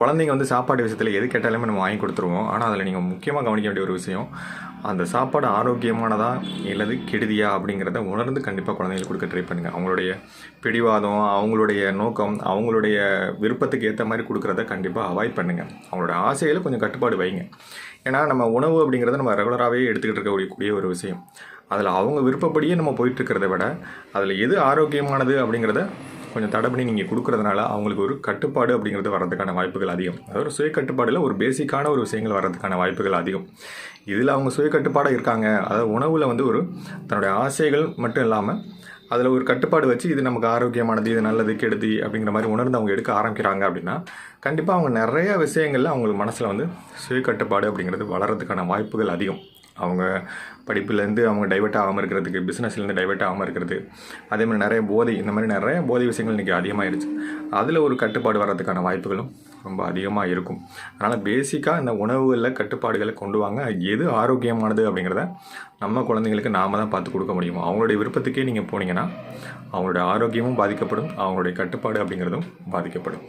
குழந்தைங்க வந்து சாப்பாடு விஷயத்தில் எது கேட்டாலுமே நம்ம வாங்கி கொடுத்துருவோம். ஆனால் அதில் நீங்கள் முக்கியமாக கவனிக்க வேண்டிய ஒரு விஷயம் அந்த சாப்பாடு ஆரோக்கியமானதா இல்லது கெடுதியா அப்படிங்கிறத உணர்ந்து கண்டிப்பாக குழந்தைங்களுக்கு கொடுக்க ட்ரை பண்ணுங்கள் அவங்களுடைய பிடிவாதம் அவங்களுடைய நோக்கம் அவங்களுடைய விருப்பத்துக்கு ஏற்ற மாதிரி கொடுக்குறத கண்டிப்பாக அவாய்ட் பண்ணுங்கள் அவங்களோட ஆசையில் கொஞ்சம் கட்டுப்பாடு வைங்க. ஏன்னா நம்ம உணவு அப்படிங்கிறத நம்ம ரெகுலராகவே எடுத்துக்கிட்டு இருக்கக்கூடிய ஒரு விஷயம். அதில் அவங்க விருப்பப்படியே நம்ம போயிட்டுருக்கிறத விட அதில் எது ஆரோக்கியமானது அப்படிங்கிறத கொஞ்சம் தடை பண்ணி நீங்கள் கொடுக்குறதுனால அவங்களுக்கு ஒரு கட்டுப்பாடு அப்படிங்கிறது வர்றதுக்கான வாய்ப்புகள் அதிகம். அதாவது ஒரு சுய கட்டுப்பாடில் ஒரு பேசிக்கான ஒரு விஷயங்கள் வர்றதுக்கான வாய்ப்புகள் அதிகம். இதில் அவங்க சுய கட்டுப்பாடாக இருக்காங்க. அதாவது உணவில் வந்து ஒரு தன்னுடைய ஆசைகள் மட்டும் இல்லாமல் அதில் ஒரு கட்டுப்பாடு வச்சு இது நமக்கு ஆரோக்கியமானது இது நல்லது கெடுதி அப்படிங்கிற மாதிரி உணர்ந்து அவங்க எடுக்க ஆரம்பிக்கிறாங்க அப்படின்னா கண்டிப்பாக அவங்க நிறைய விஷயங்களில் அவங்களுக்கு மனசில் வந்து சுய கட்டுப்பாடு அப்படிங்கிறது வளர்கிறதுக்கான வாய்ப்புகள் அதிகம். அவங்க படிப்புலேருந்து அவங்க டைவெர்ட் ஆகாமல் இருக்கிறதுக்கு பிஸ்னஸ்லேருந்து டைவெர்ட் ஆகாமல் இருக்கிறது. அதே மாதிரி நிறைய போதை இந்த மாதிரி நிறைய போதை விஷயங்கள் இன்றைக்கி அதிகமாகிடுச்சு அதில் ஒரு கட்டுப்பாடு வர்றதுக்கான வாய்ப்புகளும் ரொம்ப அதிகமாக இருக்கும். அதனால் பேசிக்காக இந்த உணவுகளில் கட்டுப்பாடுகளை கொண்டு வாங்க. எது ஆரோக்கியமானது அப்படிங்கிறத நம்ம குழந்தைங்களுக்கு நாம தான் பார்த்து கொடுக்க முடியும். அவங்களுடைய விருப்பத்துக்கே நீங்கள் போனீங்கன்னா அவங்களுடைய ஆரோக்கியமும் பாதிக்கப்படும். அவங்களுடைய கட்டுப்பாடு அப்படிங்கிறதும் பாதிக்கப்படும்.